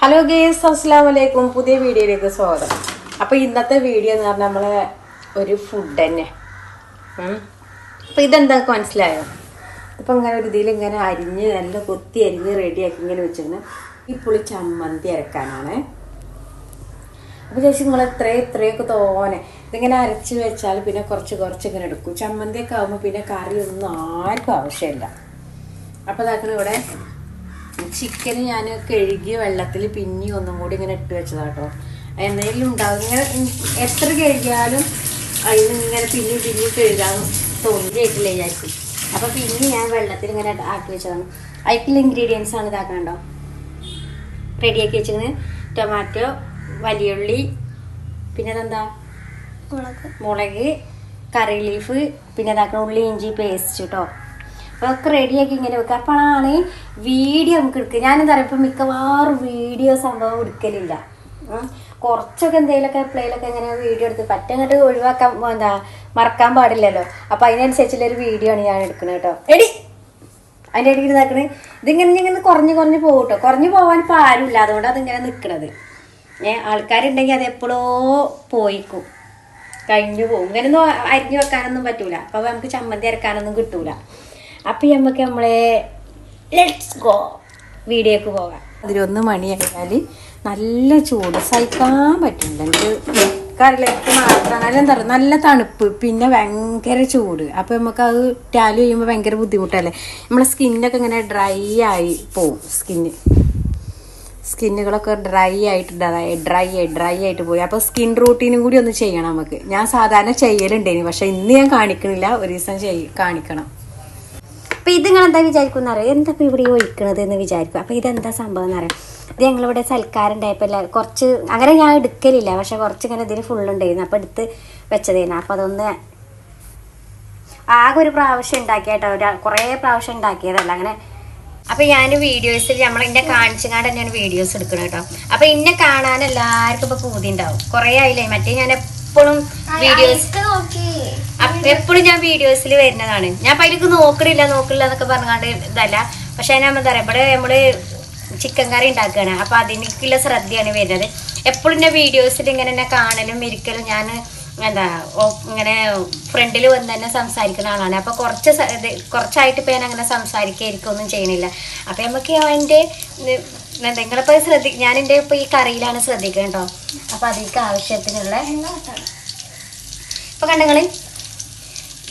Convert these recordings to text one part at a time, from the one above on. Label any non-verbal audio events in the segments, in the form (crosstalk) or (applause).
Hello guys അസ്സാം വലൈക്കും പുതിയ വീഡിയോയിലേക്ക് സ്വാഗതം. അപ്പോൾ ഇന്നത്തെ വീഡിയോ എന്ന് പറഞ്ഞാൽ നമ്മളെ ഒരു ഫുഡ് തന്നെ. അപ്പോൾ ഇതെന്താ മനസ്സിലായോ? ഇപ്പം ഇങ്ങനെ ഒരു ഇതിൽ ഇങ്ങനെ അരിഞ്ഞ് നല്ല കൊത്തി അരിഞ്ഞ് റെഡിയാക്കി ഇങ്ങനെ വെച്ചിരുന്നു ഈ പുളി ചമ്മന്തി അരക്കാനാണ്. അപ്പോൾ ചേച്ചി നിങ്ങൾ എത്ര ഇത്രയൊക്കെ തോനെ. ഇതിങ്ങനെ അരച്ച് വെച്ചാൽ പിന്നെ കുറച്ച് കുറച്ച് ഇങ്ങനെ എടുക്കും. ചമ്മന്തിയൊക്കെ ആകുമ്പോൾ പിന്നെ കറി ഒന്നും ആർക്കും ആവശ്യമില്ല. അപ്പോൾ ഇതാക്കണം ഇവിടെ ചിക്കൻ ഞാൻ കഴുകി വെള്ളത്തിൽ പിന്നെ ഒന്നും കൂടി ഇങ്ങനെ ഇട്ട് വെച്ചതാട്ടോ. എന്തെങ്കിലും ഉണ്ടാവും. ഇങ്ങനെ എത്ര കഴുകിയാലും അതിൽ ഇങ്ങനെ പിന്നി പിന്നി കഴുകാൻ തോന്നിയിട്ടില്ല വിചാരിക്കും അപ്പോൾ പിന്നെ ഞാൻ വെള്ളത്തിൽ ഇങ്ങനെ ആക്കി വെച്ചതാണ്. അതിലേക്കുള്ള ഇൻഗ്രീഡിയൻസ് ആണ് ഇതാക്കണ്ടോ റെഡിയാക്കി വെച്ചിരുന്നത് ടൊമാറ്റോ വലിയുള്ളി പിന്നെ അതെന്താ മുളക് കറി ലീഫ് പിന്നെ ഇതാക്കണം ഉള്ളി ഇഞ്ചി പേസ്റ്റ് കേട്ടോ ഒക്കെ റെഡിയാക്കി ഇങ്ങനെ വെക്കുക അപ്പോഴാണ് വീഡിയോ നമുക്ക് എടുക്കുക ഞാനെന്താ പറയുക ഇപ്പം മിക്കവാറും വീഡിയോ സംഭവം എടുക്കലില്ല. കുറച്ചൊക്കെ എന്തെങ്കിലുമൊക്കെ പ്ലേയിലൊക്കെ ഇങ്ങനെ വീഡിയോ എടുത്ത് പറ്റങ്ങോട്ട് ഒഴിവാക്കാൻ എന്താ മറക്കാൻ പാടില്ലല്ലോ. അപ്പോൾ അതിനനുസരിച്ചുള്ള ഒരു വീഡിയോ ആണ് ഞാൻ എടുക്കുന്നത് കേട്ടോ എടി അതിന്റെ ഇടയിൽ ഇതാക്കണേ ഇതിങ്ങനെ ഇങ്ങനെ കുറഞ്ഞ് കുറഞ്ഞ് പോകും കേട്ടോ കുറഞ്ഞ് പോകാൻ ഇപ്പോൾ ആരുമില്ല. അതുകൊണ്ട് അതിങ്ങനെ നിൽക്കണത് ഏ ആൾക്കാരുണ്ടെങ്കിൽ അത് എപ്പോഴോ പോയിക്കും. കഴിഞ്ഞു പോകും ഇങ്ങനെയൊന്നും അരിഞ്ഞു വെക്കാനൊന്നും പറ്റൂല. അപ്പോൾ നമുക്ക് ചമ്മന്തി അരക്കാനൊന്നും കിട്ടൂല. അപ്പം നമുക്ക് നമ്മളെ ലെറ്റ്സ് ഗോ വീഡിയോക്ക് പോകാം. അതിലൊന്ന് മണിയായാൽ നല്ല ചൂട്. സഹിക്കാൻ പറ്റില്ല. എനിക്ക് മാത്രം നല്ല എന്താ പറയുക നല്ല തണുപ്പ്. പിന്നെ ഭയങ്കര ചൂട്. അപ്പോൾ നമുക്ക് അത് ടാലി ചെയ്യുമ്പോൾ ഭയങ്കര ബുദ്ധിമുട്ടല്ലേ? നമ്മളെ സ്കിന്നൊക്കെ ഇങ്ങനെ ഡ്രൈ ആയി പോവും. സ്കിന്ന് സ്കിന്നുകളൊക്കെ ഡ്രൈ ആയിട്ട് ഡ്രൈ ആയി ഡ്രൈ ആയിട്ട് പോയി. അപ്പോൾ സ്കിൻ റൂട്ടീനും കൂടി ഒന്ന് ചെയ്യണം നമുക്ക്. ഞാൻ സാധാരണ ചെയ്യലുണ്ടേനി പക്ഷേ ഇന്ന് ഞാൻ കാണിക്കണില്ല. ഒരു ദിവസം ചെയ് കാണിക്കണം. അപ്പൊ ഇത് നിങ്ങൾ എന്താ വിചാരിക്കും അറിയാം എന്താ ഇപ്പോൾ ഇവിടെ ഒഴിക്കണത് എന്ന് വിചാരിക്കും. അപ്പം ഇതെന്താ സംഭവം എന്ന് അറിയാം ഇത് ഞങ്ങളിവിടെ സൽക്കാരം ഉണ്ടായപ്പോൾ അല്ല കുറച്ച് അങ്ങനെ ഞാൻ എടുക്കലില്ല. പക്ഷെ കുറച്ച് ഇങ്ങനെ ഇതിന് ഫുൾ ഉണ്ടായിരുന്നു അപ്പം എടുത്ത് വെച്ചതായിരുന്നു അപ്പോൾ അതൊന്ന് ആകെ ഒരു പ്രാവശ്യം ഉണ്ടാക്കിയാട്ടോ. ഒരു കുറേ പ്രാവശ്യം ഉണ്ടാക്കിയതല്ല. അങ്ങനെ അപ്പൊ ഞാൻ വീഡിയോസിൽ നമ്മൾ ഇന്നെ കാണിച്ചുകൊണ്ട് തന്നെയാണ് വീഡിയോസ് എടുക്കുന്നത് കേട്ടോ. അപ്പൊ ഇന്നെ കാണാൻ എല്ലാവർക്കും ഇപ്പൊ പൂതി ഉണ്ടാവും കുറെ ആയില്ലേ? മറ്റേ ഞാൻ എപ്പോഴും വീഡിയോസ് എപ്പോഴും ഞാൻ വീഡിയോസിൽ വരുന്നതാണ്. ഞാൻ അപ്പൊ അതിലേക്ക് നോക്കണില്ല നോക്കണില്ല എന്നൊക്കെ പറഞ്ഞാണ്ട് ഇതല്ല. പക്ഷെ ഞാൻ എന്താ പറയാ ഇവിടെ നമ്മൾ ചിക്കൻ കറി ഉണ്ടാക്കുകയാണ് അപ്പൊ അതിനേക്കുള്ള ശ്രദ്ധയാണ് വരുന്നത്. എപ്പോഴും ഞാൻ വീഡിയോസിൽ ഇങ്ങനെ എന്നെ കാണലും ഇരിക്കലും ഞാൻ എന്താ ഇങ്ങനെ ഫ്രണ്ടിൽ വന്ന് തന്നെ സംസാരിക്കുന്ന ആളാണ്. അപ്പൊ കുറച്ച് കുറച്ചായിട്ട് ഇപ്പൊ ഞാൻ അങ്ങനെ സംസാരിക്കായിരിക്കും ഒന്നും ചെയ്യണില്ല. അപ്പൊ നമുക്ക് ഇത് എന്താ നിങ്ങളിപ്പോ ശ്രദ്ധി ഞാൻ എന്റെ ഇപ്പൊ ഈ കറിയിലാണ് ശ്രദ്ധിക്കുന്നത് കേട്ടോ അപ്പൊ അതിലേക്ക് ആവശ്യത്തിനുള്ള ഇപ്പൊ കണ്ടങ്ങൾ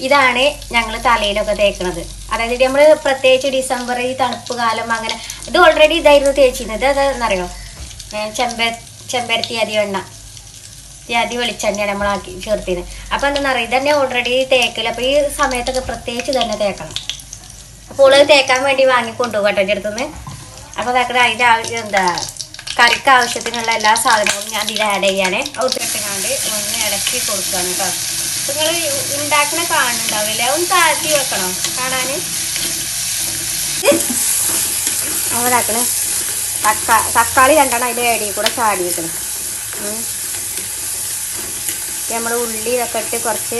ഇതാണ് ഞങ്ങൾ തലയിലൊക്കെ തേക്കുന്നത് അതായത് നമ്മൾ പ്രത്യേകിച്ച് ഡിസംബർ ഈ തണുപ്പ് കാലം അങ്ങനെ ഇത് ഓൾറെഡി ഇതായിരുന്നു തേച്ചിരുന്നത്. അതെന്നറിയോ ചെമ്പ ചെമ്പരത്തി അതി എണ്ണ അതി വെളിച്ചെണ്ണയാണ് നമ്മളാക്കി ചേർത്തിരുന്നത് അപ്പോൾ എന്താണെന്നറിയോ ഇതന്നെ ഓൾറെഡി തേക്കൽ അപ്പോൾ ഈ സമയത്തൊക്കെ പ്രത്യേകിച്ച് തന്നെ തേക്കണം. അപ്പോൾ തേക്കാൻ വേണ്ടി വാങ്ങി കൊണ്ടുപോകും കേട്ടോ എന്റെ അടുത്തുനിന്ന് അപ്പോൾ തേക്കട അതിന്റെ എന്താ കറിക്ക് ആവശ്യത്തിനുള്ള എല്ലാ സാധനങ്ങളും ഞാൻ ഇതിൽ ആഡ് ചെയ്യാനേ ഔട്ടിട്ടാണ്ട് ഒന്ന് ഇളക്കി കൊടുക്കുകയാണ് കേട്ടോ. നിങ്ങൾ ഉണ്ടാക്കണ കാണുന്നുണ്ടാവില്ലേ? ഒന്ന് താഴ്ത്തി വെക്കണം? കാണാൻ? അങ്ങനെ തക്കാ തക്കാളി രണ്ടെണ്ണം അതിന്റെ ഇടയിൽ കൂടെ ചാടി വെക്കണം. നമ്മൾ ഉള്ളി ഇതൊക്കെ ഇട്ട് കുറച്ച്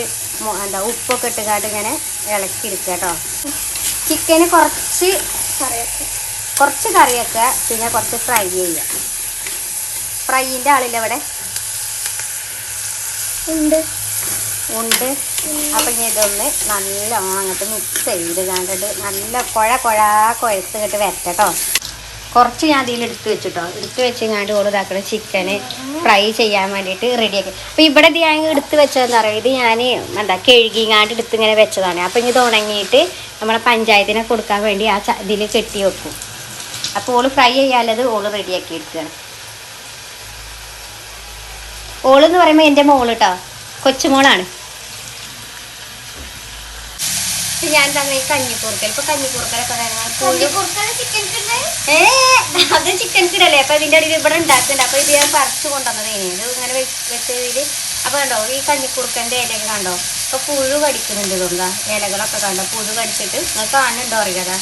എന്താ ഉപ്പൊക്കെ ഇട്ടുകാട്ട് ഇങ്ങനെ ഇളക്കി എടുക്കുക കേട്ടോ. ചിക്കന് കുറച്ച് കറിയൊക്കെ കുറച്ച് കറിയൊക്കെ പിന്നെ കുറച്ച് ഫ്രൈ ചെയ്യാം. ഫ്രൈയിന്റെ ആളില്ല ഇവിടെ ഉണ്ട്. ഉണ്ട്. അപ്പം ഇനി ഇതൊന്ന് നല്ല അങ്ങോട്ട് മിക്സ് ചെയ്ത് കണ്ടിട്ട് നല്ല കുഴ കുഴ കുഴത്ത് കിട്ട് വരട്ടോ കുറച്ച് ഞാൻ അതിൽ എടുത്ത് വെച്ചിട്ടോ. എടുത്ത് വെച്ച് കണ്ട് ഓൾ ഇതാക്കണ ചിക്കന് ഫ്രൈ ചെയ്യാൻ വേണ്ടിയിട്ട് റെഡിയാക്കി അപ്പം ഇവിടെ ഇത് ഞാൻ എടുത്ത് വെച്ചതെന്ന് പറയുക ഇത് ഞാൻ എന്താ കഴുകിങ്ങാണ്ട് എടുത്ത് ഇങ്ങനെ വെച്ചതാണ്. അപ്പം ഇനി ഇത് ഉണങ്ങിയിട്ട് നമ്മളെ പഞ്ചായത്തിനെ കൊടുക്കാൻ വേണ്ടി ആ ഇതിൽ കെട്ടി വെക്കും. അപ്പോൾ ഓൾ ഫ്രൈ ചെയ്യാനുള്ളത് ഓൾ റെഡിയാക്കി എടുക്കുകയാണ് ഓളെന്ന് പറയുമ്പോൾ എന്റെ മോൾ കേട്ടോ കൊച്ചുമോളാണ്. ഇപ്പൊ ഞാൻ തന്നെ കഞ്ഞിക്കൂർക്കൽ ഇപ്പൊ കഞ്ഞിക്കൂർക്കലൊക്കെ ഏ അത് ചിക്കൻ കിടല്ലേ അപ്പൊ ഇതിന്റെ അടിയിൽ ഇവിടെ ഉണ്ടാക്കുന്നുണ്ട് അപ്പൊ ഇത് ഞാൻ പറിച്ചു കൊണ്ടുവന്നതേനെ. ഇത് ഇങ്ങനെ വെച്ചതിൽ അപ്പൊ കണ്ടോ ഈ കഞ്ഞിക്കുറുക്കന്റെ ഇലയൊക്കെ കണ്ടോ? ഇപ്പൊ പുഴു കടിക്കുന്നുണ്ട് തോന്നുക ഇലകളൊക്കെ കണ്ടോ? പുഴു കടിച്ചിട്ട് നിങ്ങൾ കാണുന്നുണ്ടോ അറിയാതാ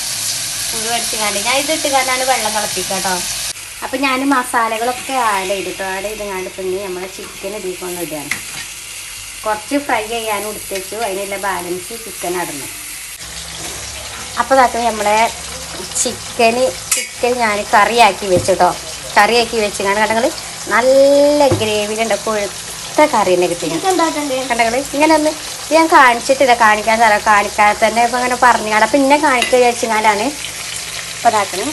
പുഴു കടിച്ച് കണ്ട്. ഞാൻ ഇതിട്ട് കണ്ടാണ് വെള്ളം തിളപ്പിക്കുക കേട്ടോ അപ്പം ഞാൻ മസാലകളൊക്കെ ആഡ് ചെയ്തിട്ടോ. ആഡ് ചെയ്ത് കണ്ട് പിന്നെ നമ്മളെ ചിക്കൻ ഇതിക്കൊന്ന് ഇടുകയാണ്. കുറച്ച് ഫ്രൈ ചെയ്യാനും എടുത്ത് വെച്ചു അതിനുള്ള ബാലൻസ് ചിക്കൻ ഇടണം അപ്പോൾ അതൊക്കെ നമ്മളെ ചിക്കന് ചിക്കൻ ഞാൻ കറിയാക്കി വെച്ചിട്ടോ. കറിയാക്കി ഞാൻ കണ്ടങ്ങൾ നല്ല ഗ്രേവിയിലുണ്ട് കൊഴുത്ത കറി തന്നെ കിട്ടി. കണ്ടങ്ങൾ ഇങ്ങനെ ഒന്ന് ഞാൻ കാണിച്ചിട്ടില്ല. കാണിക്കാൻ തരാം. കാണിക്കാതെ തന്നെ ഇപ്പം അങ്ങനെ പറഞ്ഞു അപ്പം ഇന്നെ കാണിക്കുക വിചാരിച്ചാലാണ് ഇപ്പം ഇതാക്കണം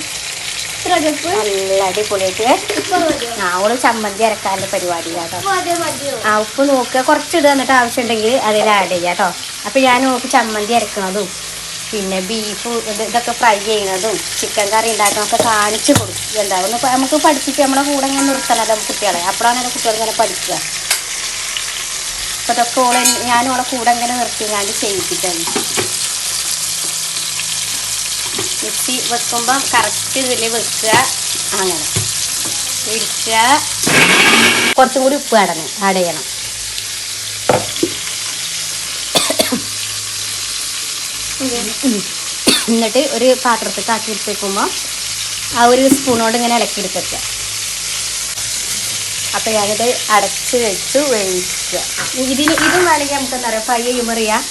നല്ല അടിപൊളിയായിട്ട്. ആ ഓൾ ചമ്മന്തി അരക്കാനുള്ള പരിപാടിയിലാട്ടോ ആ ഉപ്പ് നോക്കുക. കുറച്ച് ഇടുക എന്നിട്ട് ആവശ്യമുണ്ടെങ്കിൽ അതിൽ ആഡ് ചെയ്യാം കേട്ടോ അപ്പം ഞാൻ നോക്ക് ചമ്മന്തി അരക്കണതും പിന്നെ ബീഫ് ഇതൊക്കെ ഫ്രൈ ചെയ്യണതും ചിക്കൻ കറി ഉണ്ടാക്കണമൊക്കെ കാണിച്ചു കൊടുക്കും. എന്താ ഒന്ന് നമുക്ക് പഠിച്ചിട്ട് നമ്മുടെ കൂടെ ഇങ്ങനെ നിർത്തണല്ലോ കുട്ടികളെ. അപ്പോഴാണ് കുട്ടികൾ ഇങ്ങനെ പഠിക്കുക. അപ്പോൾ ഇതൊക്കെ ഓളെ ഞാൻ ഓളെ കൂടെ ഇങ്ങനെ നിർത്തിങ്ങാണ്ട് ചെയ്യിപ്പിച്ചാണ് മിക്സി വെക്കുമ്പം കറക്റ്റ് ഇതിൽ വെക്കുക. അങ്ങനെ. ഇടിക്കുക കുറച്ചും കൂടി ഉപ്പ് അടങ്ങ് ആഡ് ചെയ്യണം. എന്നിട്ട് ഒരു പാത്രത്തിൽ ആക്കി എടുത്തേക്കുമ്പോൾ ആ ഒരു സ്പൂണോട് ഇങ്ങനെ ഇളക്കി എടുത്തേക്കുക. അപ്പോൾ ഞാനിത് അടച്ച് വെച്ച് വേവിക്കുക. ഇതിന് ഇതും വേണമെങ്കിൽ നമുക്ക് എന്താ പറയുക ഫ്രൈ ചെയ്യുമ്പോൾ അറിയാം.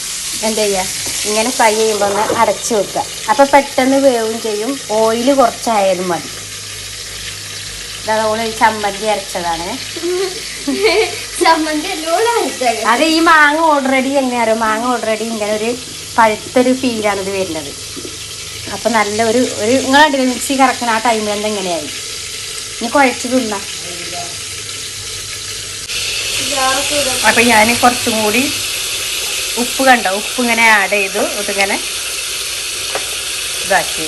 എന്താ ചെയ്യുക ഇങ്ങനെ ഫ്രൈ ചെയ്യുമ്പോൾ ഒന്ന് അടച്ച് വെക്കുക. അപ്പോൾ പെട്ടെന്ന് വേവും ചെയ്യും. ഓയിൽ കുറച്ചായാലും മതി. അതുപോലെ ചമ്മന്തി അരച്ചതാണ്. അത് ഈ മാങ്ങ ഓൾറെഡി എങ്ങനെയാണോ മാങ്ങ ഓൾറെഡി ഇങ്ങനെ ഒരു പഴുത്തൊരു ഫീലാണ് ഇത് വരുന്നത്. അപ്പം നല്ല ഒരു ഒരു നിങ്ങളുടെ മിക്സി കറക്കണ ആ ടൈമിൽ എന്തെങ്ങനെയായി ഇനി കുഴച്ച് തിന്നാം. അപ്പം ഞാൻ കുറച്ചും കൂടി ഉപ്പ് കണ്ടോ? ഉപ്പ് ഇങ്ങനെ ആഡ് ചെയ്തു. ഇതിങ്ങനെ ഇതാക്കി.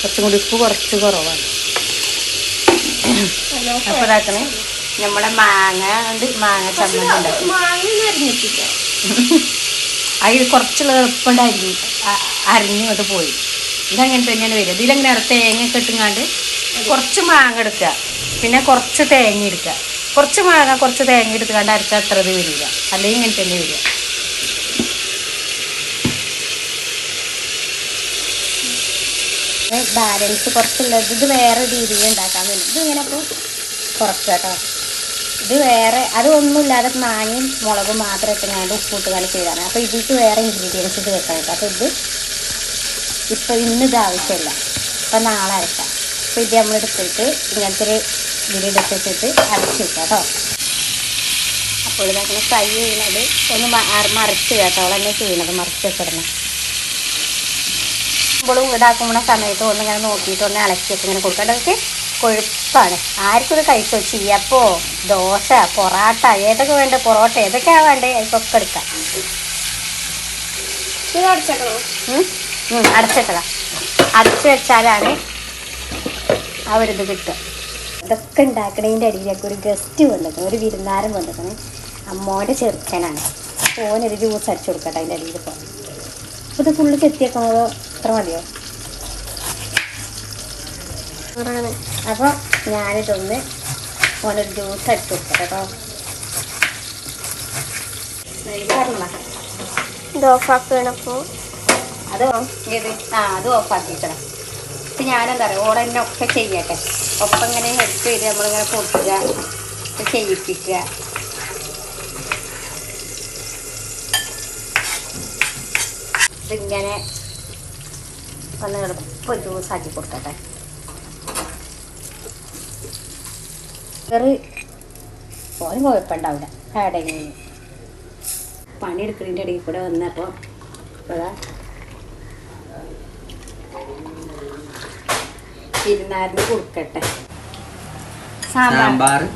കുറച്ചും കൂടി ഉപ്പ് കുറച്ച് കുറവാണ്. അപ്പൊ ഇതാക്കണേ. നമ്മളെ മാങ്ങ ഉണ്ട്. മാങ്ങ ചമ്മന്തി ഉണ്ടാക്കി (laughs) അതിൽ കുറച്ചുള്ള എളുപ്പമുണ്ടായിരുന്നു. അരിഞ്ഞിങ്ങോട്ട് പോയി. ഇതങ്ങനെ തന്നെയാണ് വരിക. ഇതിലങ്ങനെ ഇറ തേങ്ങ കെട്ടുങ്ങാണ്ട് കുറച്ച് മാങ്ങ എടുക്കുക. പിന്നെ കുറച്ച് തേങ്ങ എടുക്കുക. കുറച്ച് മാങ്ങ കുറച്ച് തേങ്ങ എടുത്തുകൊണ്ട് അരച്ചാൽ അത്ര ഇത് വരിക. അല്ലെങ്കിൽ ഇങ്ങനെ തന്നെ വരിക. ബാലൻസ് കുറച്ചുള്ളത്. ഇത് വേറെ രീതിയിൽ ഉണ്ടാക്കാൻ വേണ്ടി ഇതിങ്ങനെ അപ്പോൾ കുറച്ച് കേട്ടോ. ഇത് വേറെ അതൊന്നുമില്ലാതെ മാങ്ങയും മുളകും മാത്രം ഇട്ടുകൊണ്ട് ഉപ്പിട്ട് കളി ചെയ്താണ്. അപ്പോൾ ഇതിലേക്ക് വേറെ ഇൻഗ്രീഡിയൻസ് ഇത് വെക്കാൻ കേട്ടോ. അപ്പോൾ ഇത് ഇപ്പോൾ ഇന്ന് ഇത് ആവശ്യമില്ല. അപ്പോൾ നാളെ അരക്കാം. അപ്പോൾ ഇത് നമ്മൾ എടുത്തിട്ട് ഇങ്ങനത്തെ ഒരു ഇതിലെടുത്തിട്ട് അരച്ച് വെക്കാം കേട്ടോ. അപ്പോൾ ഇതാക്കുന്ന ഫ്രൈ ചെയ്യുന്നത്. ഒന്ന് മറിച്ച് കേട്ടോ. തന്നെ ചെയ്യണത് മറിച്ച് വെച്ചിടണം ഇപ്പോഴും ഇതാക്കുമ്പോൾ സമയത്ത് ഒന്ന് ഇങ്ങനെ നോക്കിയിട്ട് ഒന്ന് ഇളക്കിയൊക്കെ ഇങ്ങനെ കൊടുക്കാം. കൊഴുപ്പാണ്. ആർക്കും ഇത് കഴിച്ചോ ചീയപ്പോ ദോശ പൊറാട്ട ഏതൊക്കെ വേണ്ട പൊറോട്ട ഏതൊക്കെയാ വേണ്ടേ അതിപ്പൊക്കെ എടുക്കാം. അടച്ചേക്കണം? അടച്ചു വെച്ചാലാണ് ആ ഒരു ഇത് കിട്ടുക. ഇതൊക്കെ ഉണ്ടാക്കണതിന്റെ അടിയിലേക്ക് ഒരു ഗസ്റ്റ് വന്നത് ഒരു വിരുന്നാരം വന്നത് അമ്മോന്റെ ചെറുക്കനാണ്. ഓനൊരു ജ്യൂസ് അടിച്ചു കൊടുക്കട്ടെ അതിന്റെ അടിയിൽ ഇപ്പോൾ അപ്പോൾ ഇത് ഫുള്ള് ചെത്തിയേക്കണതോ ഇത്ര മതിയോ? അപ്പോൾ ഞാനിതൊന്ന് ഓനൊരു ജ്യൂസ് അടിച്ചു കൊടുക്കട്ടെ കേട്ടോ ഇത് ഓഫാക്കണപ്പോ അത് ഇത് ആ അത് ഓഫാക്കിക്കണം ഇപ്പം ഞാനെന്താ പറയുക ഓടെ തന്നെ ഒക്കെ ചെയ്യട്ടെ. ഒപ്പം ഇങ്ങനെ ഹെൽപ്പ് ചെയ്ത് നമ്മളിങ്ങനെ പൊട്ടുക ചെയ്യിപ്പിക്കുക. ഇതിങ്ങനെ ഒന്ന് എളുപ്പം ജ്യൂസാക്കി കൊടുക്കട്ടെ. കറി ഓന് കുഴപ്പമുണ്ടാവില്ല കടയിൽ പണിയെടുക്കുന്നതിന്റെ ഇടയിൽ കൂടെ വന്നപ്പോൾ ഇപ്പോഴാ ഇരുന്നാരിന് കൊടുക്കട്ടെ. സാമ്പാർ.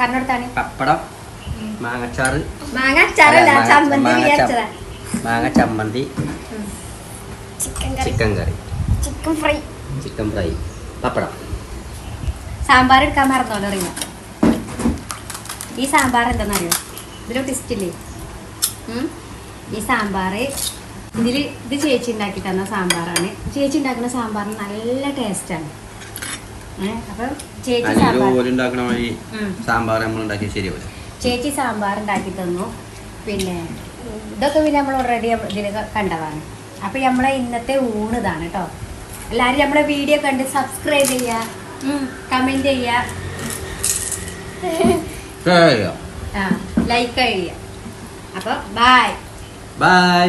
പറഞ്ഞെടുത്താണ് പപ്പടം മാങ്ങച്ചാറ്. മാങ്ങ അച്ചാറല്ല മാങ്ങ- ചമ്മന്തി മാങ്ങ വിചാരിച്ചതാ. മാങ്ങ ചമ്മന്തി. Chicken curry. Chicken curry. Chicken fry. Chicken fry. Pappadam. Sambar എടുക്കാൻ മറന്നോളൂ അറിയുമോ ഈ സാമ്പാർ എന്താണെന്നറിയോ ഇതിലൊരു ടിസ്റ്റ് ഇല്ലേ? ഈ സാമ്പാർ ഇതിൽ ഇത് ചേച്ചി ഉണ്ടാക്കി തന്ന സാമ്പാറാണ്. ചേച്ചി ഉണ്ടാക്കുന്ന സാമ്പാറിന് നല്ല ടേസ്റ്റാണ് അപ്പം ചേച്ചി സാമ്പാർ ഉണ്ടാക്കി ചേച്ചി സാമ്പാർ ഉണ്ടാക്കി തന്നു. പിന്നെ ഇതൊക്കെ പിന്നെ നമ്മൾ ഓൾറെഡി ഇതിൽ കണ്ടതാണ്. അപ്പം നമ്മളെ ഇന്നത്തെ ഊണ് ഇതാണ് കേട്ടോ എല്ലാവരും നമ്മളെ വീഡിയോ കണ്ട് സബ്സ്ക്രൈബ് ചെയ്യുക കമന്റ് ചെയ്യാ. ലൈക്ക് കഴിയുക അപ്പൊ ബൈ ബൈ